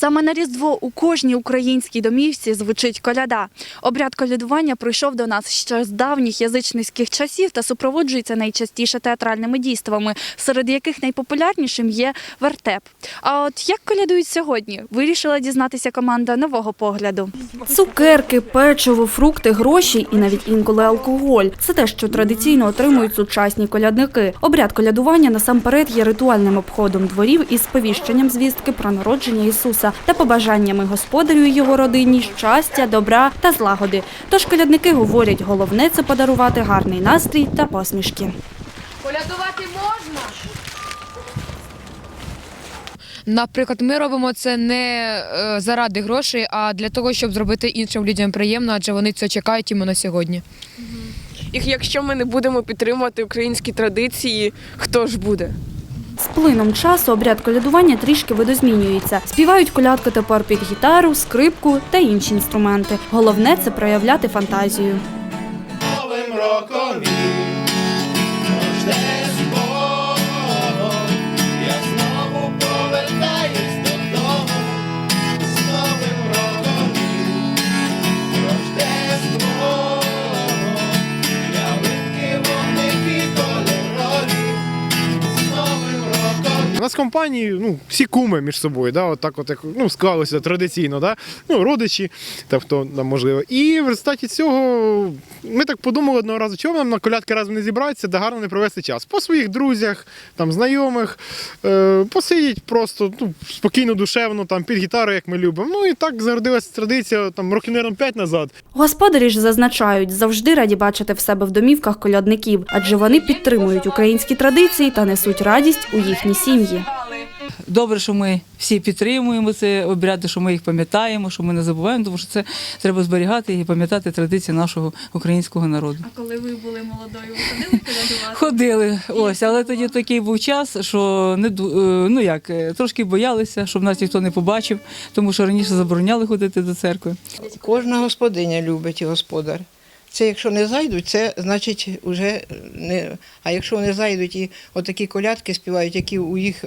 Саме на Різдво у кожній українській домівці звучить коляда. Обряд колядування прийшов до нас ще з давніх язичницьких часів та супроводжується найчастіше театральними дійствами, серед яких найпопулярнішим є вертеп. А от як колядують сьогодні, вирішила дізнатися команда нового погляду. Цукерки, печиво, фрукти, гроші і навіть інколи алкоголь це те, що традиційно отримують сучасні колядники. Обряд колядування насамперед є ритуальним обходом дворів із сповіщенням звістки про народження Ісуса та побажаннями господарю і його родині щастя, добра та злагоди. Тож колядники говорять, головне це подарувати гарний настрій та посмішки. Колядувати можна? Наприклад, ми робимо це не е, заради грошей, а для того, щоб зробити іншим людям приємно, адже вони це чекають іменно сьогодні. І якщо ми не будемо підтримувати українські традиції, хто ж буде? З плином часу обряд колядування трішки видозмінюється. Співають колядки тепер під гітару, скрипку та інші інструменти. Головне це проявляти фантазію. Новим роком нас компанії ну, всі куми між собою, да, от так от, як, ну, склалося традиційно, да, ну, родичі, тобто, там, можливо. І в результаті цього ми так подумали одного разу, чого нам на колядки разом не зібратися, де гарно не провести час. По своїх друзях, там, знайомих, е, посидіть просто ну, спокійно, душевно, там, під гітару, як ми любимо. Ну і так зародилася традиція там, років, мабуть, 5 назад. Господарі ж зазначають, завжди раді бачити в себе в домівках колядників, адже вони підтримують українські традиції та несуть радість у їхні сім'ї. Добре, що ми всі підтримуємо ці обряди, що ми їх пам'ятаємо, що ми не забуваємо, тому що це треба зберігати і пам'ятати традиції нашого українського народу. А коли ви були молодою, ви ходили колядувати? Ходили, ось, але тоді такий був час, що не е, ну як е, трошки боялися, щоб нас ніхто не побачив, тому що раніше забороняли ходити до церкви. Кожна господиня любить і господар. Це якщо не зайдуть, це значить уже не. А якщо вони зайдуть і отакі колядки співають, які у їх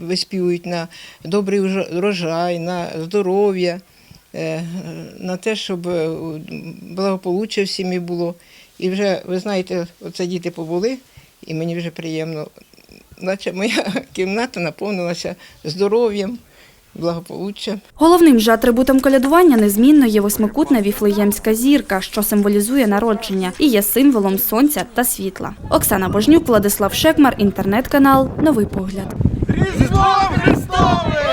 виспівують на добрий врожай, на здоров'я, е, на те, щоб е, благополуччя в сім'ї було. І вже, ви знаєте, оце діти побули, і мені вже приємно, наче моя кімната наповнилася здоров'ям, благополуччям. Головним же атрибутом колядування незмінно є восьмикутна віфлеємська зірка, що символізує народження і є символом сонця та світла. Оксана Божнюк, Владислав Шекмар, інтернет-канал Новий погляд. Різдво Христовим!